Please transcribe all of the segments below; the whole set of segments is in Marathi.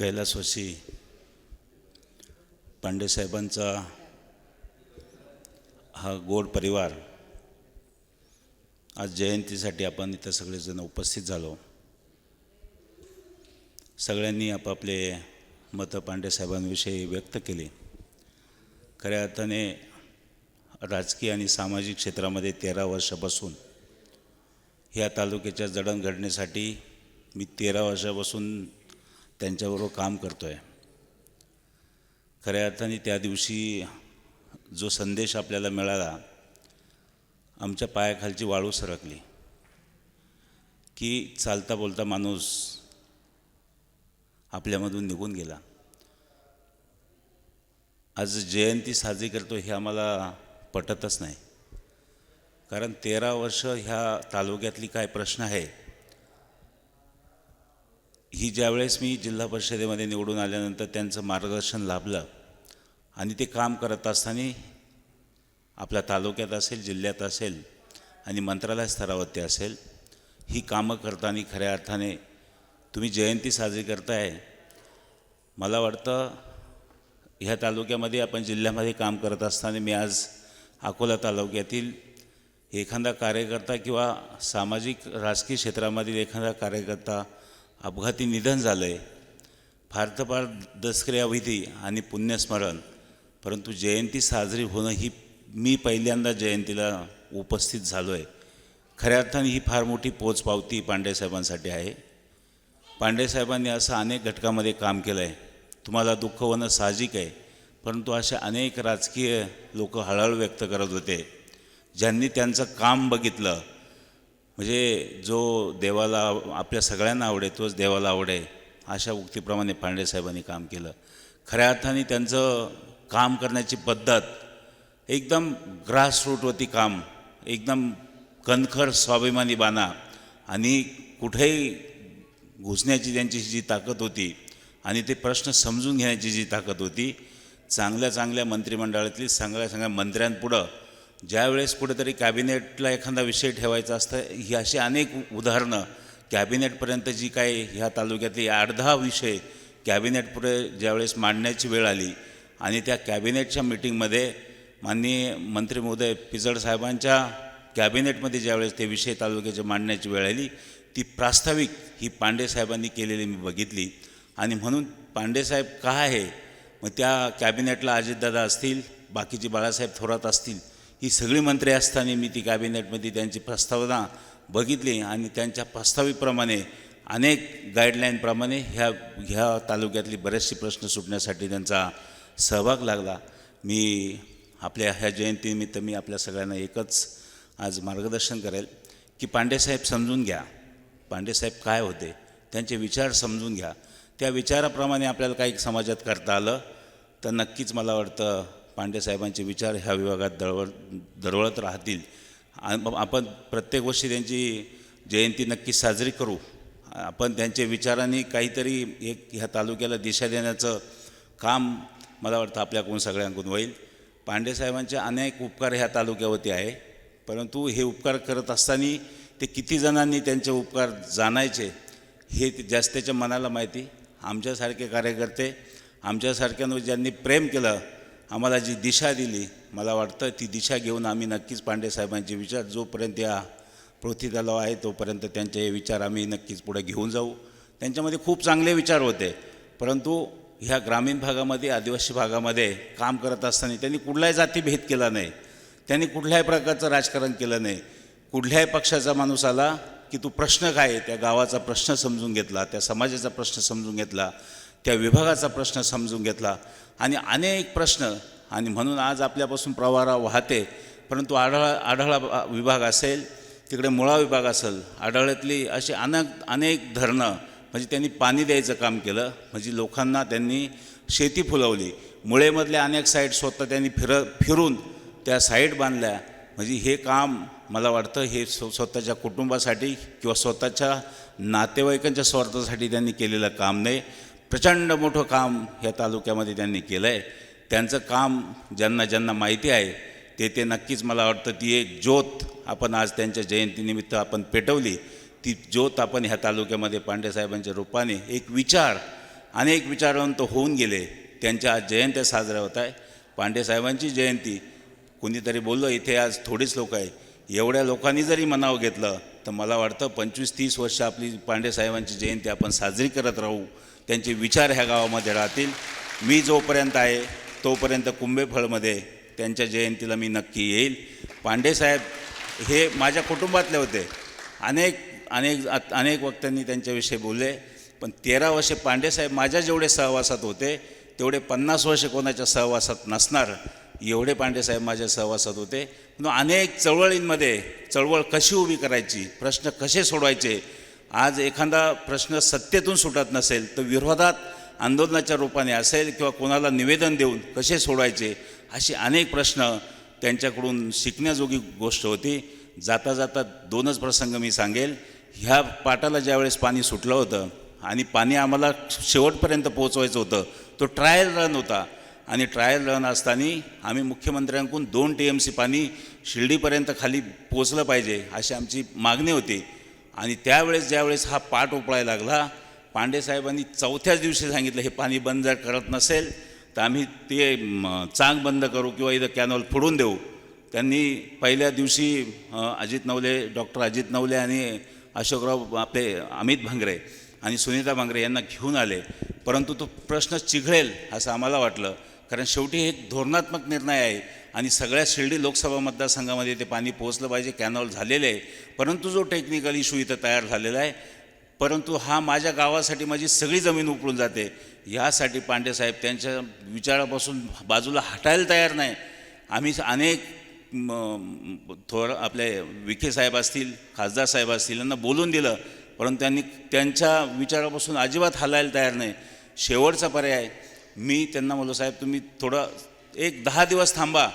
कैलासवासी पांडेसाहेबांचा हा गोड परिवार आज जयंतीसाठी आपण इथं सगळेजण उपस्थित झालो. सगळ्यांनी आपापले मतं पांडेसाहेबांविषयी व्यक्त केली. खऱ्या अर्थाने राजकीय आणि सामाजिक क्षेत्रामध्ये तेरा वर्षापासून ह्या तालुक्याच्या जडणघडणीसाठी मी तेरा वर्षापासून त्यांच्याबरोबर काम करतो आहे खऱ्या अर्थाने त्या दिवशी जो संदेश आपल्याला मिळाला आमच्या पायाखालची वाळू सरकली. की चालता बोलता माणूस आपल्यामधून निघून गेला. आज जयंती साजरी करतो हे आम्हाला पटतच नाही. कारण तेरा वर्ष ह्या तालुक्यातली काय प्रश्न आहे ही ज्यावेळेस मी जिल्हा परिषदेमध्ये निवडून आल्यानंतर त्यांचं मार्गदर्शन लाभलं आणि ते काम करत असताना आपल्या तालुक्यात असेल जिल्ह्यात असेल आणि मंत्रालय स्तरावरती असेल ही कामं करताना खऱ्या अर्थाने तुम्ही जयंती साजरी करताय. मला वाटतं ह्या तालुक्यामध्ये आपण जिल्ह्यामध्ये काम करत असताना मी आज अकोला तालुक्यातील एखादा कार्यकर्ता किंवा सामाजिक राजकीय क्षेत्रामधील एखादा कार्यकर्ता अपघाती निधन झालं आहे फार तर फार दसक्रियाविधी आणि पुण्यस्मरण. परंतु जयंती साजरी होणं ही मी पहिल्यांदा जयंतीला उपस्थित झालो आहे खऱ्या अर्थाने ही फार मोठी पोचपावती पांडेसाहेबांसाठी आहे. पांडेसाहेबांनी असं अनेक घटकामध्ये काम केलं आहे तुम्हाला दुःख होणं साहजिक आहे परंतु असे अनेक राजकीय लोक हळहळ व्यक्त करत होते. ज्यांनी त्यांचं काम बघितलं म्हणजे जो देवाला आपल्या सगळ्यांना आवडे तोच देवाला आवडे अशा उक्तीप्रमाणे पांडेसाहेबांनी काम केलं. खऱ्या अर्थाने त्यांचं काम करण्याची पद्धत एकदम ग्रासरूटवरती काम एकदम कणखर स्वाभिमानी बाणा आणि कुठेही घुसण्याची त्यांची जी ताकद होती आणि ते प्रश्न समजून घेण्याची जी ताकद होती चांगल्या चांगल्या मंत्रिमंडळातली चांगल्या चांगल्या मंत्र्यांपुढं ज्यावेळेस कुठेतरी कॅबिनेटला एखादा विषय ठेवायचा असतं ही अशी अनेक उदाहरणं कॅबिनेटपर्यंत जी काय ह्या तालुक्यातली अर्धा विषय कॅबिनेटपुढे ज्यावेळेस मांडण्याची वेळ आली आणि त्या कॅबिनेटच्या मिटिंगमध्ये माननीय मंत्री महोदय पिचड साहेबांच्या कॅबिनेटमध्ये ज्यावेळेस ते विषय तालुक्याचे मांडण्याची वेळ आली ती प्रास्ताविक ही पांडेसाहेबांनी केलेली मी बघितली. आणि म्हणून पांडेसाहेब का आहे? मग त्या कॅबिनेटला अजितदादा असतील बाकीचे बाळासाहेब थोरात असतील ही सगळी मंत्री असताना मी ती कॅबिनेटमध्ये त्यांची प्रस्तावना बघितली आणि त्यांच्या प्रस्तावीप्रमाणे अनेक गाईडलाईनप्रमाणे ह्या ह्या तालुक्यातली बरेचसे प्रश्न सुटण्यासाठी त्यांचा सहभाग लागला. मी आपल्या ह्या जयंतीनिमित्त मी आपल्या सगळ्यांना एकच आज मार्गदर्शन करेल की पांडेसाहेब समजून घ्या. पांडेसाहेब काय होते त्यांचे विचार समजून घ्या. त्या विचाराप्रमाणे आपल्याला काही समाजात करता आलं तर नक्कीच मला वाटतं पांडेसाहेबांचे विचार ह्या विभागात दळवळ दरवळत राहतील. आपण प्रत्येक वर्षी त्यांची जयंती नक्की साजरी करू. आपण त्यांच्या विचारांनी काहीतरी एक ह्या तालुक्याला दिशा देण्याचं काम मला वाटतं आपल्याकडून सगळ्यांकडून होईल. पांडेसाहेबांचे अनेक उपकार ह्या तालुक्यावरती आहे. परंतु हे उपकार करत असताना ते किती जणांनी त्यांचे उपकार जाणायचे हे जास्तीच्या जास्त त्याच्या मनाला माहिती. आमच्यासारखे कार्यकर्ते आमच्यासारख्यांवर ज्यांनी प्रेम केलं आम्हाला जी दिशा दिली मला वाटतं ती दिशा घेऊन आम्ही नक्कीच पांडेसाहेबांचे विचार जोपर्यंत या पृथ्वीतलाव आहे तोपर्यंत त्यांचे हे विचार आम्ही नक्कीच पुढे घेऊन जाऊ. त्यांच्यामध्ये खूप चांगले विचार होते परंतु ह्या ग्रामीण भागामध्ये आदिवासी भागामध्ये काम करत असताना त्यांनी कुठलाही जातीभेद केला नाही. त्यांनी कुठल्याही प्रकारचं राजकारण केलं नाही. कुठल्याही पक्षाचा माणूस आला की तू प्रश्न काय आहे त्या गावाचा प्रश्न समजून घेतला त्या समाजाचा प्रश्न समजून घेतला त्या विभागाचा प्रश्न समजून घेतला. आणि अनेक प्रश्न आणि म्हणून आज आपल्यापासून प्रवारा वाहते परंतु आढळा आढळा विभाग असेल तिकडे मुळा विभाग असेल आढळ्यातली अशी अनेक अनेक धरणं म्हणजे त्यांनी पाणी द्यायचं काम केलं म्हणजे लोकांना त्यांनी शेती फुलवली. मुळेमधल्या अनेक साईट स्वतः त्यांनी फिर फिरून त्या साईट बांधल्या. म्हणजे हे काम मला वाटतं हे स्व स्वतःच्या कुटुंबासाठी किंवा स्वतःच्या नातेवाईकांच्या स्वार्थासाठी त्यांनी केलेलं काम नाही. प्रचंड मोठं काम ह्या तालुक्यामध्ये त्यांनी केलं आहे त्यांचं काम ज्यांना ज्यांना माहिती आहे ते ते नक्कीच मला वाटतं ती एक ज्योत आपण आज त्यांच्या जयंतीनिमित्त आपण पेटवली. ती ज्योत आपण ह्या तालुक्यामध्ये पांडेसाहेबांच्या रूपाने एक विचार अनेक विचारवंत होऊन गेले. त्यांच्या आज जयंत्या साजऱ्या होत आहे पांडेसाहेबांची जयंती कोणीतरी बोललं इथे आज थोडीच लोक आहे एवढ्या लोकांनी जरी मनावं घेतलं तर मला वाटतं पंचवीस तीस वर्ष आपली पांडेसाहेबांची जयंती आपण साजरी करत राहू. त्यांचे विचार ह्या गावामध्ये राहतील. मी जोपर्यंत आहे तोपर्यंत कुंभेफळमध्ये त्यांच्या जयंतीला मी नक्की येईल. पांडेसाहेब हे माझ्या कुटुंबातले होते. अनेक अनेक अनेक वक्त्यांनी त्यांच्याविषयी बोलले. पण तेरा वर्षे पांडेसाहेब माझ्या जेवढे सहवासात होते तेवढे पन्नास वर्षे कोणाच्या सहवासात नसणार एवढे पांडेसाहेब माझ्या सहवासात होते. म्हणून अनेक चळवळींमध्ये चळवळ कशी उभी करायची प्रश्न कसे सोडवायचे आज एखादा प्रश्न सत्तेतून सुटत नसेल तर विरोधात आंदोलनाच्या रूपाने असेल किंवा कोणाला निवेदन देऊन कसे सोडवायचे असे अनेक प्रश्न त्यांच्याकडून शिकण्याजोगी गोष्ट होती. जाता जाता दोनच प्रसंग मी सांगेल. ह्या पाटाला ज्यावेळेस पाणी सुटलं होतं आणि पाणी आम्हाला शेवटपर्यंत पोहोचवायचं होतं तो ट्रायल रन होता. आणि ट्रायल रन असताना आम्ही मुख्यमंत्र्यांकडून दोन टी एम सी पाणी शिर्डीपर्यंत खाली पोचलं पाहिजे अशी आमची मागणी होती. आणि त्यावेळेस ज्यावेळेस हा पाठ उपळायला लागला पांडेसाहेबांनी चौथ्याच दिवशी सांगितलं हे पाणी बंद जर करत नसेल तर आम्ही ते चांग बंद करू किंवा इथं कॅनॉल फोडून देऊ. त्यांनी पहिल्या दिवशी अजित नवले डॉक्टर अजित नवले आणि अशोकराव आपले अमित भांगरे आणि सुनीता भांगरे यांना घेऊन आले. परंतु तो प्रश्न चिघळेल असं आम्हाला वाटलं. कारण शेवटी हे एक धोरणात्मक निर्णय आहे आणि सगळ्या शिर्डी लोकसभा मतदारसंघामध्ये ते पाणी पोहोचलं पाहिजे कॅनॉल झालेलं आहे. परंतु जो टेक्निकल इशू इथं तयार झालेला आहे परंतु हा माझ्या गावासाठी माझी सगळी जमीन उपळून जाते. यासाठी पांडेसाहेब त्यांच्या विचारापासून बाजूला हटायला तयार नाही. आम्ही अनेक थोर आपले विखे साहेब असतील खासदार साहेब असतील यांना बोलून दिलं. परंतु त्यांनी त्यांच्या विचारापासून अजिबात हलायला तयार नाही. शेवटचा पर्याय मी त्यांना म्हणलो साहेब तुम्ही थोडं एक दहा दिवस थांबा.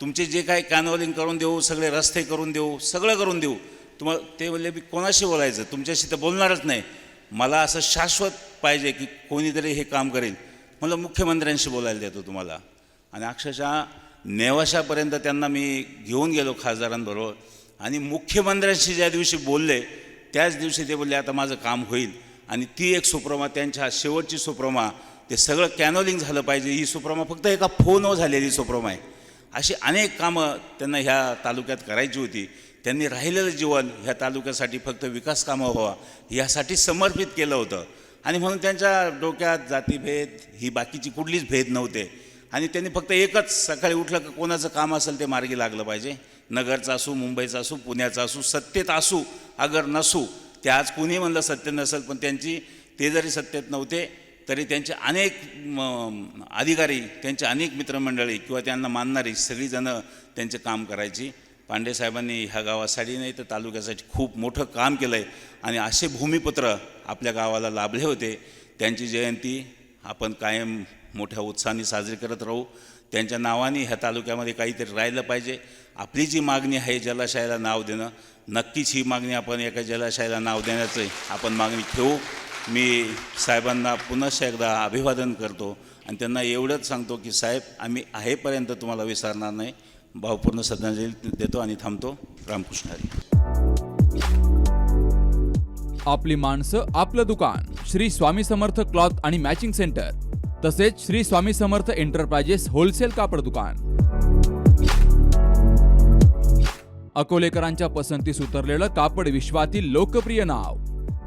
तुमचे जे काही कॅनवलिंग करून देऊ सगळे रस्ते करून देऊ सगळं करून देऊ. तुम्हाला ते म्हणले मी कोणाशी बोलायचं? तुमच्याशी तर बोलणारच नाही. मला असं शाश्वत पाहिजे की कोणीतरी हे काम करेल. म्हणलं मुख्यमंत्र्यांशी बोलायला देतो तुम्हाला. आणि अक्षरशः नेवाशापर्यंत त्यांना मी घेऊन गेलो खासदारांबरोबर. आणि मुख्यमंत्र्यांशी ज्या दिवशी बोलले त्याच दिवशी ते बोलले आता माझं काम होईल. आणि ती एक सुप्रमा त्यांच्या शेवटची सुप्रमा ते सगळं कॅनोलिंग झालं पाहिजे. ही सुप्रमा फक्त एका फोनवर झालेली सुप्रमा आहे. अशी अनेक कामं त्यांना ह्या तालुक्यात करायची होती. त्यांनी राहिलेलं जीवन ह्या तालुक्यासाठी फक्त विकास कामं व्हावा यासाठी समर्पित केलं होतं. आणि म्हणून त्यांच्या डोक्यात जातीभेद ही बाकीची कुठलीच भेद नव्हते. आणि त्यांनी फक्त एकच सकाळी उठलं का कोणाचं काम असेल ते मार्गी लागलं पाहिजे. नगरचं असू मुंबईचं असू पुण्याचं असू सत्तेत असू अगर नसू ते आज कुणी म्हणलं सत्य नसेल पण त्यांची ते जरी सत्तेत नव्हते तरी त्यांचे अनेक म, अधिकारी त्यांचे अनेक मित्रमंडळी किंवा त्यांना मानणारी सगळीजणं त्यांचे काम करायची. पांडेसाहेबांनी ह्या गावासाठी नाही तर तालुक्यासाठी खूप मोठं काम केलं आहे आणि असे भूमिपुत्र आपल्या गावाला लाभले होते. त्यांची जयंती आपण कायम मोठ्या उत्साहाने साजरी करत राहू. त्यांच्या नावाने ह्या तालुक्यामध्ये काहीतरी राहिलं पाहिजे. आपली जी मागणी आहे जलाशयाला नाव देणं नक्कीच ही मागणी आपण एका जलाशयाला नाव देण्याचं आपण मागणी ठेवू. मी साहेबांना पुनश्च एकदा अभिवादन करतो आणि त्यांना एवढंच सांगतो की साहेब आम्ही आहेपर्यंत तुम्हाला विसरणार नाही. भावपूर्ण श्रद्धांजली देतो आणि थांबतो. रामकृष्ण हरी. आपली माणसं आपलं दुकान. श्री स्वामी समर्थ क्लॉथ आणि मॅचिंग सेंटर. तसेच श्री स्वामी समर्थ एंटरप्राइजेस होलसेल कापड दुकान. अकोलेकरांच्या पसंतीस उतरलेलं कापड विश्वातील लोकप्रिय नाव.